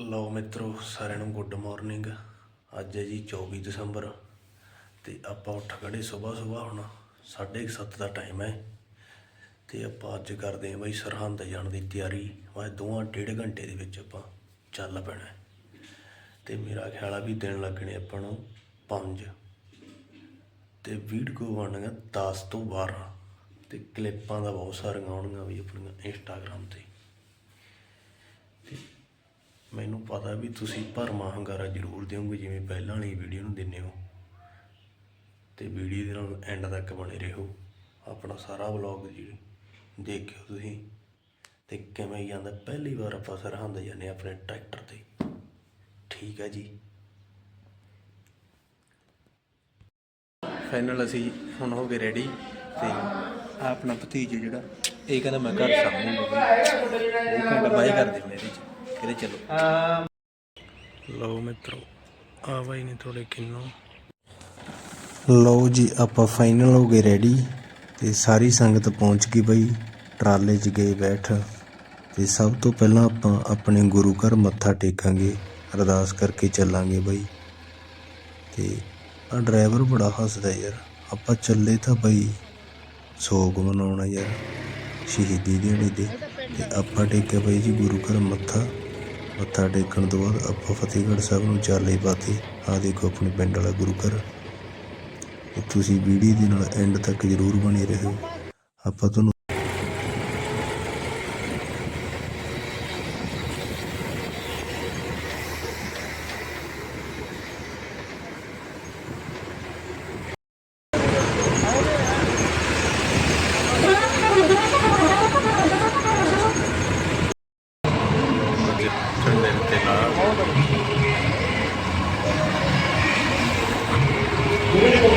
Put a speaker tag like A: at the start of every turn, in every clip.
A: ਲਓ ਮਿੱਤਰੋ, ਸਾਰਿਆਂ ਨੂੰ ਗੁੱਡ ਮਾਰਨਿੰਗ ਅੱਜ ਹੈ ਜੀ 24 ਦਸੰਬਰ ਤੇ ਆਪਾਂ ਉੱਠ ਖੜੇ ਸਵੇਰ ਸਵੇਰ ਹੁਣ 7:30 ਦਾ ਟਾਈਮ ਹੈ। ਤੇ ਆਪਾਂ ਅੱਜ ਕਰਦੇ ਹਾਂ ਬਈ ਸਰਹੰਦ ਜਾਣ ਦੀ ਤਿਆਰੀ। ਬਸ ਦੋਵਾਂ ਡੇਢ ਘੰਟੇ ਦੇ ਵਿੱਚ ਆਪਾਂ ਚੱਲ ਪੈਣਾ। ਹੈ। ਤੇ ਮੇਰਾ ਖਿਆਲ ਆ ਵੀ ਦਿਨ ਲੱਗਣੇ ਆਪਾਂ ਨੂੰ 5 ਤੇ ਵੀਡੀਓ ਬਣਨੀਆਂ 10 ਤੋਂ 12 ਤੇ ਕਲਿੱਪਾਂ ਦਾ ਬਹੁਤ ਸਾਰੀਆਂ ਆਉਣਗੀਆਂ ਵੀ ਆਪਣੀਆਂ ਇੰਸਟਾਗ੍ਰਾਮ ਤੇ। ਮੈਨੂੰ ਪਤਾ ਵੀ ਤੁਸੀਂ ਭਰਮਾ ਹੰਗਾਰਾ ਜ਼ਰੂਰ ਦਿਓਗੇ, ਜਿਵੇਂ ਪਹਿਲਾਂ ਵਾਲੀ ਵੀਡੀਓ ਨੂੰ ਦਿੰਦੇ ਹੋ। ਤੇ ਵੀਡੀਓ ਦੇ ਨਾਲ ਐਂਡ ਤੱਕ ਬਣੇ ਰਹੋ। ਆਪਣਾ ਸਾਰਾ ਵਲੌਗ ਜੀ ਦੇਖਿਓ ਤੁਸੀਂ। ਤੇ ਕਿਵੇਂ ਜਾਂਦਾ, ਪਹਿਲੀ ਵਾਰ ਆਪਾਂ ਸਰਹੰਦ ਜਾਂਦੇ ਹਾਂ ਆਪਣੇ ਟਰੈਕਟਰ ਤੇ। ਠੀਕ ਹੈ ਜੀ।
B: ਫਾਈਨਲ ਅਸੀਂ ਹੁਣ ਹੋ ਗਏ ਰੈਡੀ ਤੇ ਆਪਣਾ ਭਤੀਜ ਜਿਹੜਾ, ਇਹ ਕਹਿੰਦਾ ਮੈਂ ਘਰ ਸਾਹਮਣੇ ਉਹ ਕਹਿੰਦਾ, ਬਾਈ ਕਰ ਦਿੰਦੇ ਮੇਰੇ ਚ। ਕਹਿੰਦੇ ਚਲੋ।
A: ਲਓ ਮਿੱਤਰੋ ਆ ਬਾਈ ਨੇ ਥੋੜੇ ਕਿੰਨੋ। ਲਓ ਜੀ ਆਪਾਂ ਫਾਈਨਲ ਹੋ ਗਏ ਰੈਡੀ ਤੇ ਸਾਰੀ ਸੰਗਤ ਪਹੁੰਚ ਗਈ ਬਈ ਟਰਾਲੇ 'ਚ ਗਏ ਬੈਠ ਤੇ ਸਭ ਤੋਂ ਪਹਿਲਾਂ ਆਪਾਂ ਆਪਣੇ ਗੁਰੂ ਘਰ ਮੱਥਾ ਟੇਕਾਂਗੇ ਅਰਦਾਸ ਕਰਕੇ ਚੱਲਾਂਗੇ ਬਈ। ਤੇ ਆ ਡਰਾਈਵਰ ਬੜਾ ਹੱਸਦਾ ਯਾਰ ਆਪਾਂ ਚੱਲੇ ਤਾਂ ਬਈ ਸੋਗ ਮਨਾਉਣਾ ਯਾਰ ਸ਼ਹੀਦੀ ਦਿਹਾੜੇ ਦੇ ਤੇ ਆਪਾਂ ਟੇਕਿਆ ਬਈ ਜੀ ਗੁਰੂ ਘਰ ਮੱਥਾ ਮੱਥਾ ਟੇਕਣ ਤੋਂ ਬਾਅਦ ਆਪਾਂ ਫਤਿਹਗੜ੍ਹ ਸਾਹਿਬ ਨੂੰ ਚਾਲੇ ਪਾਤੇ। ਆ ਦੇਖੋ ਆਪਣੇ ਪਿੰਡ ਵਾਲਾ ਗੁਰੂ ਘਰ ਤੁਸੀਂ ਵੀਡੀਓ ਦੇ ਨਾਲ ਐਂਡ ਤੱਕ ਜ਼ਰੂਰ ਬਣੇ ਰਹੋ। ਆਪਾਂ ਤੁਹਾਨੂੰ
C: beautiful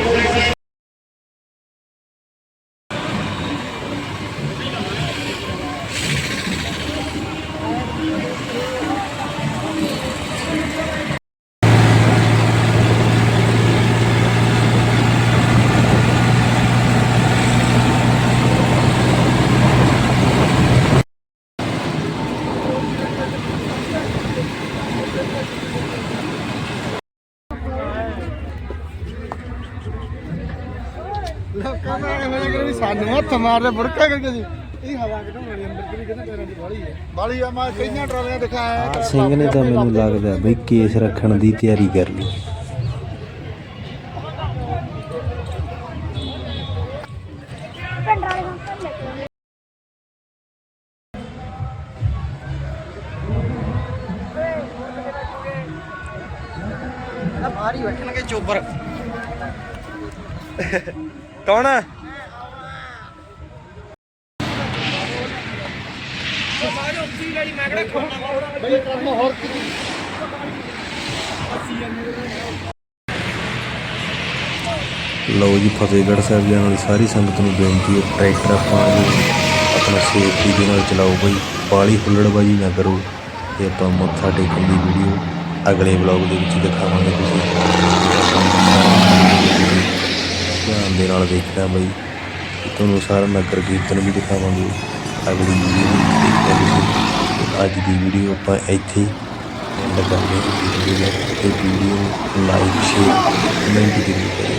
C: ਇਹੋ ਜਿਹਾ ਸਾਨੂੰ ਹੱਥ ਮਾਰਦੇ ਬੁੜਕਾ ਕਰਕੇ ਜੀ। ਇਹ ਹਵਾ ਕਿਦੋਂ ਮਾਰੀ ਅੰਦਰ? ਕਿਹੜੀ ਕਿਹਨੇ ਪੈਰਾਂ ਦੀ ਬਾਲੀ ਹੈ? ਬਾਲੀ ਆ ਮੈਂ ਕਈਆਂ ਟਰਾਲੀਆਂ ਦਿਖਾਇਆ
A: ਸਿੰਘ ਨੇ ਤਾਂ ਮੈਨੂੰ ਲੱਗਦਾ ਬਈ ਕੇਸ ਰੱਖਣ ਦੀ ਤਿਆਰੀ ਕਰ ਲਈ।
C: ਬਾਹਰ ਹੀ ਬੈਠਣਗੇ ਚੋਬਰ। ਕੌਣ ਹੈ
A: ਲਓ ਜੀ, ਫਤਿਹਗੜ੍ਹ ਸਾਹਿਬ ਜਾਣ ਵਾਲੀ ਸਾਰੀ ਸੰਗਤ ਨੂੰ ਬੇਨਤੀ ਹੈ, ਟਰੈਕਟਰ ਆਪਾਂ ਜੀ ਆਪਣਾ ਸੇਫਟੀ ਦੇ ਨਾਲ ਚਲਾਓ ਬਈ, ਬਾਲੀ ਹੁੱਲੜਬਾਜੀ ਨਾ ਕਰੋ ਤੇ ਆਪਾਂ ਮੱਥਾ ਟੇਕਣ ਦੀ ਵੀਡੀਓ ਅਗਲੇ ਵਲੌਗ ਦੇ ਵਿੱਚ ਦਿਖਾਵਾਂਗੇ ਤੁਸੀਂ। ਧਿਆਨ ਦੇ ਨਾਲ ਦੇਖਣਾ ਬਈ ਤੁਹਾਨੂੰ ਸਾਰਾ ਨਗਰ ਕੀਰਤਨ ਵੀ ਦਿਖਾਵਾਂਗੇ। ਅਗਲੀ ਵੀਡੀਓ ਵਿੱਚ ਦੇਖਿਆ ਤੁਸੀਂ। ਅੱਜ ਦੀ ਵੀਡੀਓ ਆਪਾਂ ਇੱਥੇ ਐਂਡ ਕਰਦੇ ਹਾਂ। ਤੇ ਵੀਡੀਓ ਲਾਈਕ ਸ਼ੇਅਰ ਕਮੈਂਟ ਜ਼ਰੂਰ ਕਰਿਓ।